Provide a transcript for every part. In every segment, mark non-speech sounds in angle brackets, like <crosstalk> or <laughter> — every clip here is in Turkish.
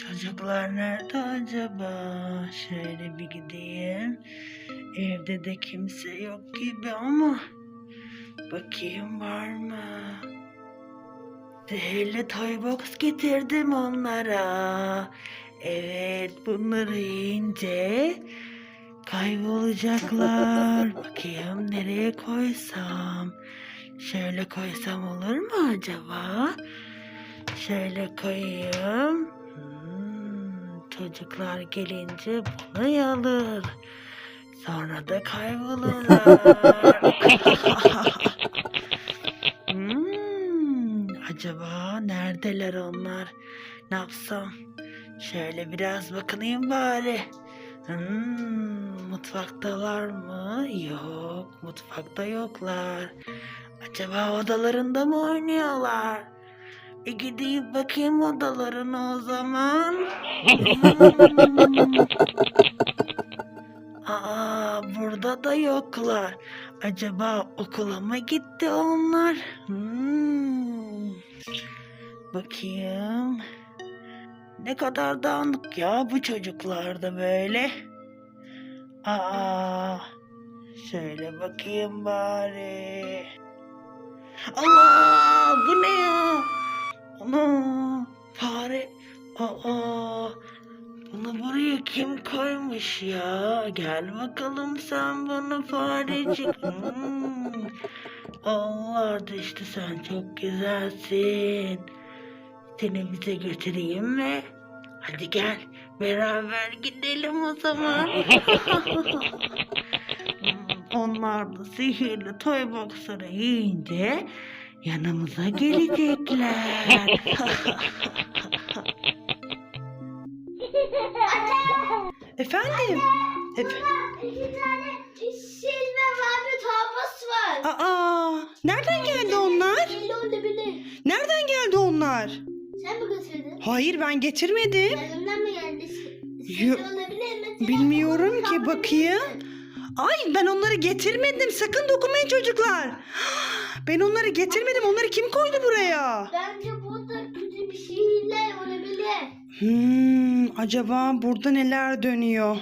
Çocuklar nerede acaba? Şöyle bir gideyim. Evde de kimse yok gibi ama bakayım var mı? Zehirli toy box getirdim onlara. Evet bunları yiyince kaybolacaklar. <laughs> bakayım nereye koysam. Şöyle koysam olur mu acaba? Şöyle koyayım. Hmm, çocuklar gelince bunu alır. Sonra da kaybolurlar. <laughs> hmm, acaba neredeler onlar? Ne yapsam? Şöyle biraz bakınayım bari. Hmm, mutfaktalar mı? Yok, mutfakta yoklar. Acaba odalarında mı oynuyorlar? E gideyim bakayım odalarına o zaman. <laughs> Aa, burada da yoklar. Acaba okula mı gitti onlar? Hmm. Bakayım. Ne kadar dağınık ya bu çocuklar da böyle. Aa, şöyle bakayım bari. Allah bu ne ya? Ana fare. Aa bunu buraya kim koymuş ya? Gel bakalım sen bana farecik. <laughs> Hmm. Allah da işte sen çok güzelsin. Seni bize götüreyim mi? Hadi gel beraber gidelim o zaman. <laughs> Hmm, Onlar da sihirli toy boxları yiyince yanımıza gelecekler. <laughs> Efendim? Ef- İki tane sil ve mavi tabus var. Aa, nereden geldi onlar? Belli. Nereden geldi onlar? Sen mi götürdün? Hayır ben getirmedim. Yanımdan mı geldi? Yo- olabilir mi? Bilmiyorum ki, bakayım. Ay ben onları getirmedim. Sakın dokunmayın çocuklar. Ben onları getirmedim. Onları kim koydu buraya? Bence burada kötü bir şeyler olabilir. Hmm, acaba burada neler dönüyor?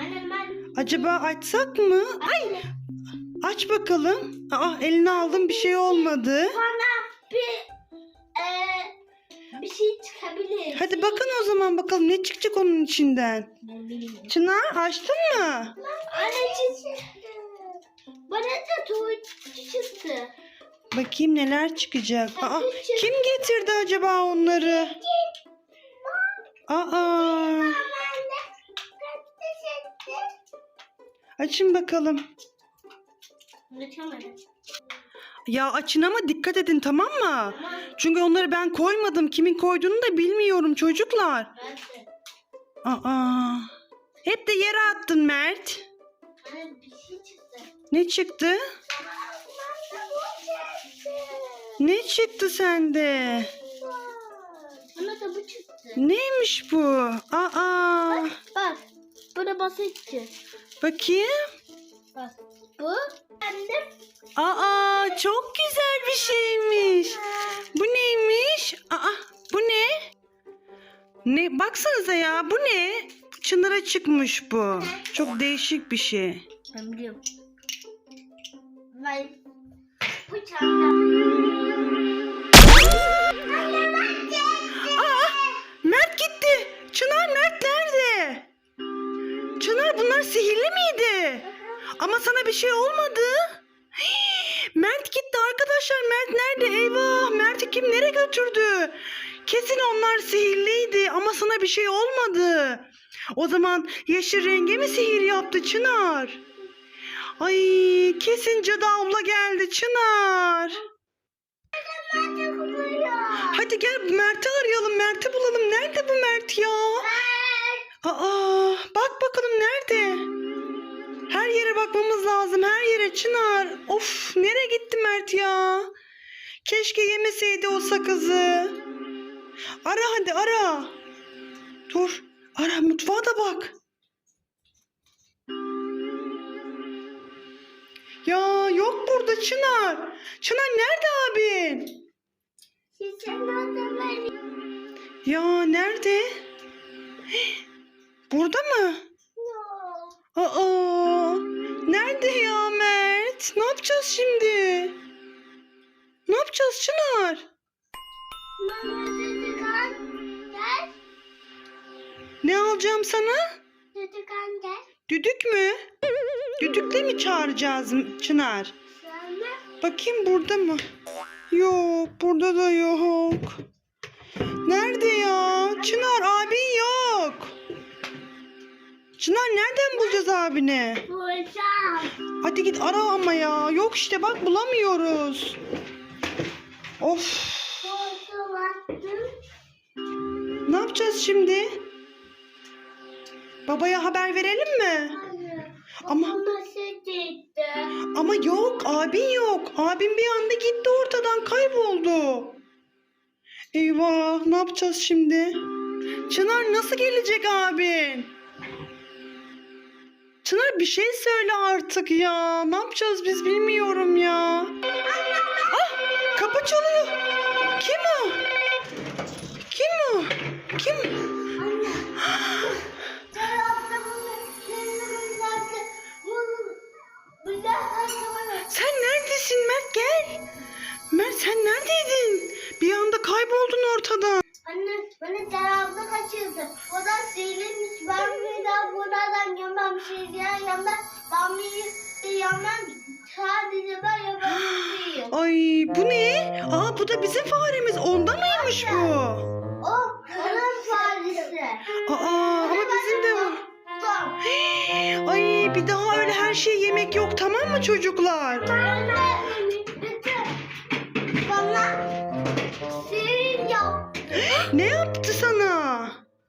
Annem ben... Acaba açsak mı? Ay. Aç bakalım. Aa eline aldım bir şey olmadı. Bana bir... eee bir şey çıkabilir. Hadi bakın o zaman bakalım ne çıkacak onun içinden. Çınar açtın mı? Anneciğim. Bana da tuğ çıktı. Bakayım neler çıkacak. Aa, kim getirdi acaba onları? Aa, açın bakalım. Ya açın ama dikkat edin tamam mı? Çünkü onları ben koymadım. Kimin koyduğunu da bilmiyorum çocuklar. Aa, hep de yere attın Mert. Bir şey çıktı. Ne çıktı? Ne çıktı sende? Bana da bu çıktı. Neymiş bu? Aa, Bak. Bu da basitçi. bakayım. Bak. Bu. Annem. Aa, çok güzel bir şeymiş. Bu neymiş? Aa, bu ne? Ne? Baksanıza ya, bu ne? Çınara çıkmış bu. Çok değişik bir şey. Ben biliyorum. Bıçakla. Mert gitti. Çınar Mert nerede? Çınar bunlar sihirli miydi? Ama sana bir şey olmadı. <gasps> Mert gitti arkadaşlar. Mert nerede? Eyvah. Mert'i kim nereye götürdü? Kesin onlar sihirliydi ama sana bir şey olmadı. O zaman yeşil renge mi sihir yaptı Çınar? Ay kesin cadı abla geldi Çınar. Hadi gel Mert'i arayalım. Mert'i bulalım. Nerede bu Mert ya? Aa, bak bakalım nerede? Her yere bakmamız lazım. Her yere Çınar. Of, nereye gitti Mert ya? Keşke yemeseydi o sakızı. Ara hadi ara. Dur. Ara mutfağa da bak. Ya yok burada Çınar. Çınar nerede abin? Ya nerede? Burada mı? Aa, nerede ya Mert? Ne yapacağız şimdi? Ne yapacağız Çınar? Ne alacağım sana? Düdük mü? Düdükle mi çağıracağız Çınar? Bakayım burada mı? Yok, burada da yok. Nerede ya? Çınar abin yok. Çınar nereden bulacağız abini? bulacağım. Hadi git ara ama ya. Yok işte bak bulamıyoruz. Of. Ne yapacağız şimdi? Babaya haber verelim mi? Ama-? Ama yok, abin yok. Abin bir anda gitti ortadan kayboldu. Eyvah, ne yapacağız şimdi? Çınar nasıl gelecek abin? Çınar bir şey söyle artık ya. Ne yapacağız biz bilmiyorum ya. Ah, kapı çalıyor. Kim o? Sen neredeydin? Bir anda kayboldun ortadan. Anne beni tarafta kaçırdı. O da sihirliymiş. Ben bir daha buradan yemem. Sihirliyen yandan. Ben bir yandan sadece ben yapabildim. <gasps> Ay bu ne? Aa bu da bizim faremiz. Onda mıymış bu? O onun faresi. Aa ama bizim de var. Tamam. <gasps> Ay bir daha öyle her şey yemek yok tamam mı çocuklar? Anne Ne yaptı sana?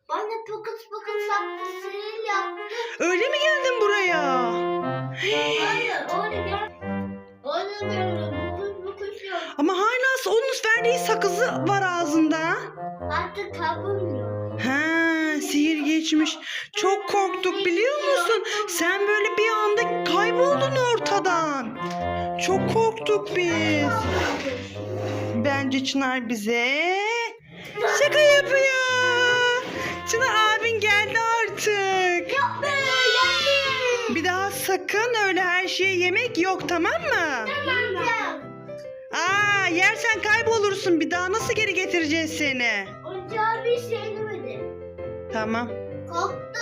Bana pokus pokus yaptı. Sihir yaptı. Öyle mi geldin buraya? Hayır orada gel. Orada gel. Pokus pokus yok. Ama hala onun verdiği sakızı var ağzında. Artık kapılmıyor. Ha, sihir geçmiş. Çok korktuk biliyor musun? Sen böyle bir anda kayboldun ortadan. Çok korktuk biz. Bence Çınar bize şaka yapıyor. Çınar abin geldi artık. Yok böyle. Bir daha sakın öyle her şeye yemek yok tamam mı? Tamam. Aa yersen kaybolursun bir daha nasıl geri getireceğiz seni? Oyuncağı bir şey demedi. Tamam. Korktu.